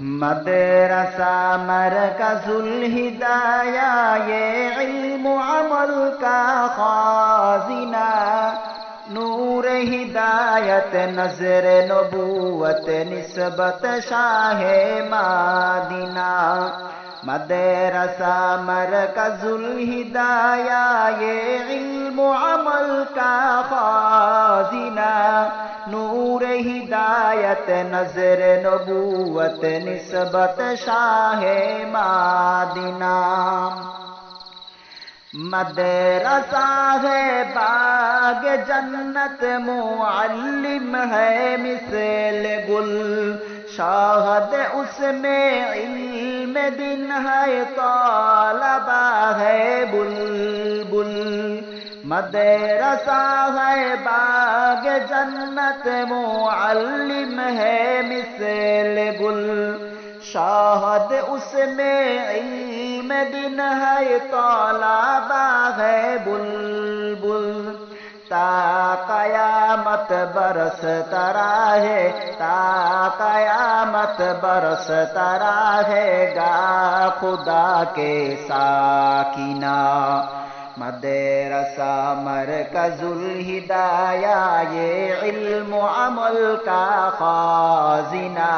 مدرسہ مرکز الہدایہ، یہ علم عمل کا خازنہ۔ نور ہدایت، نظر نبوت، نسبت شاہ مادینہ مدرسہ مرکز الہدایہ، یہ علم عمل کا خازنہ۔ نور ہدایت، نظر نبوت، نسبت شاہ مادینہ۔ مدرسہ ہے، باغ جنت، معلم ہے، مثل گل۔ شاہد اس میں علم دن ہے، طالبہ ہے بل بل مدرسہ ہے، باغ جنت معلم ہے مثل گل۔ شاہد اس میں علم دن ہے طالبہ ہے بل بل تا قیامت برس ترا ہے، تا قیامت برس ترا ہے۔ گا خدا کے ساکینہ مدرسہ مرکز الہدایہ یہ علم و عمل کا خازنہ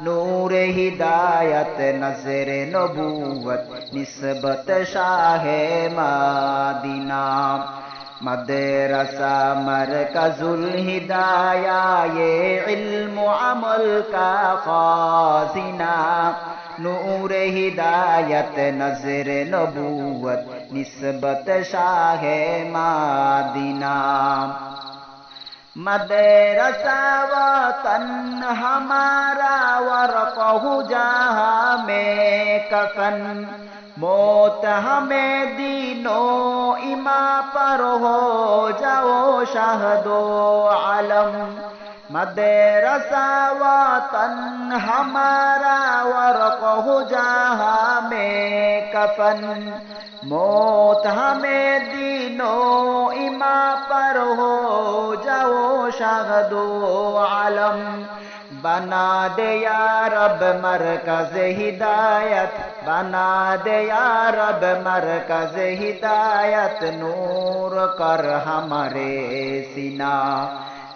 نور ہدایت نظر نبوت نسبت شاہ مادینہ مدرسہ مرکز الہدایہ یہ علم و عمل کا خازنہ نور ہدایت، نظر نبوت، نسبت شاہ مادینہ مدرسہ وطن ہمارا ورقہ جہاں میں کفن۔ موت ہمیں دینوں اما پر ہو جاؤ شہدو علم مدرسہ وطن ہمارا ورقہ جہاں میں کفن۔ موت ہمیں دینوں اما پر ہو جاؤ شہد و عالم۔ بنا دے یا رب مرکز ہدایت، بنا دے یا رب مرکز ہدایت، نور کر ہمارے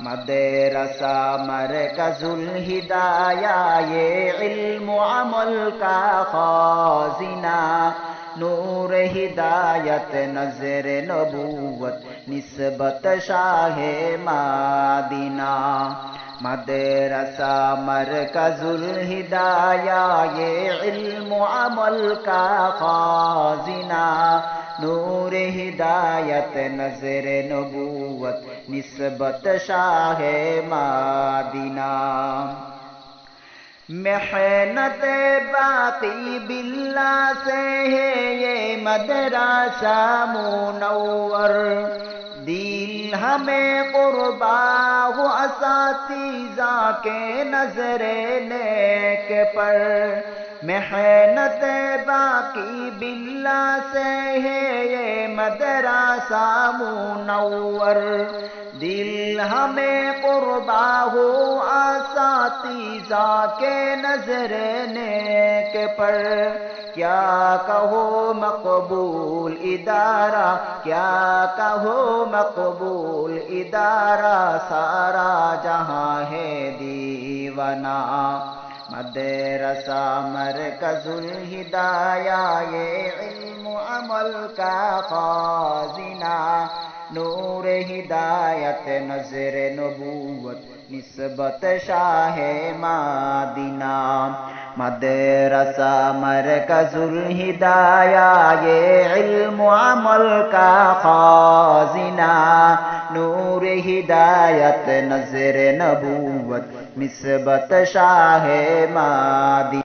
سینا مدرسہ مرکز الہدایہ یہ علم عمل کا خازنہ نور ہدایت نظر نبوت نسبت شاہ مادینہ مدرسہ مرکز الہدایہ یہ علم عمل کا خازنہ نور ہدایت، نظر نبوت، نسبت شاہ مادینہ محنت باقی بلا سے ہے یہ مدرسہ منور۔ دل ہمیں قربا ہو اساتذہ کے نظر نیک پر۔ محنت باقی بلا سے ہے یہ مدرسہ منور۔ دل ہمیں قربا ہو اساتذہ کے نظر نیک پر۔ کیا کہو مقبول ادارہ، کیا کہو مقبول ادارہ؟ سارا جہاں ہے دیوانہ۔ رسا مرکز الہدایا یہ علم عمل کا خازنہ۔ نور ہدایت، نظر نبوت، نسبت شاہ مادینہ مدرسہ مرکز الہدایہ یہ علم عمل کا خازنہ نور ہدایت نظر نبوت نسبت شاہ مادی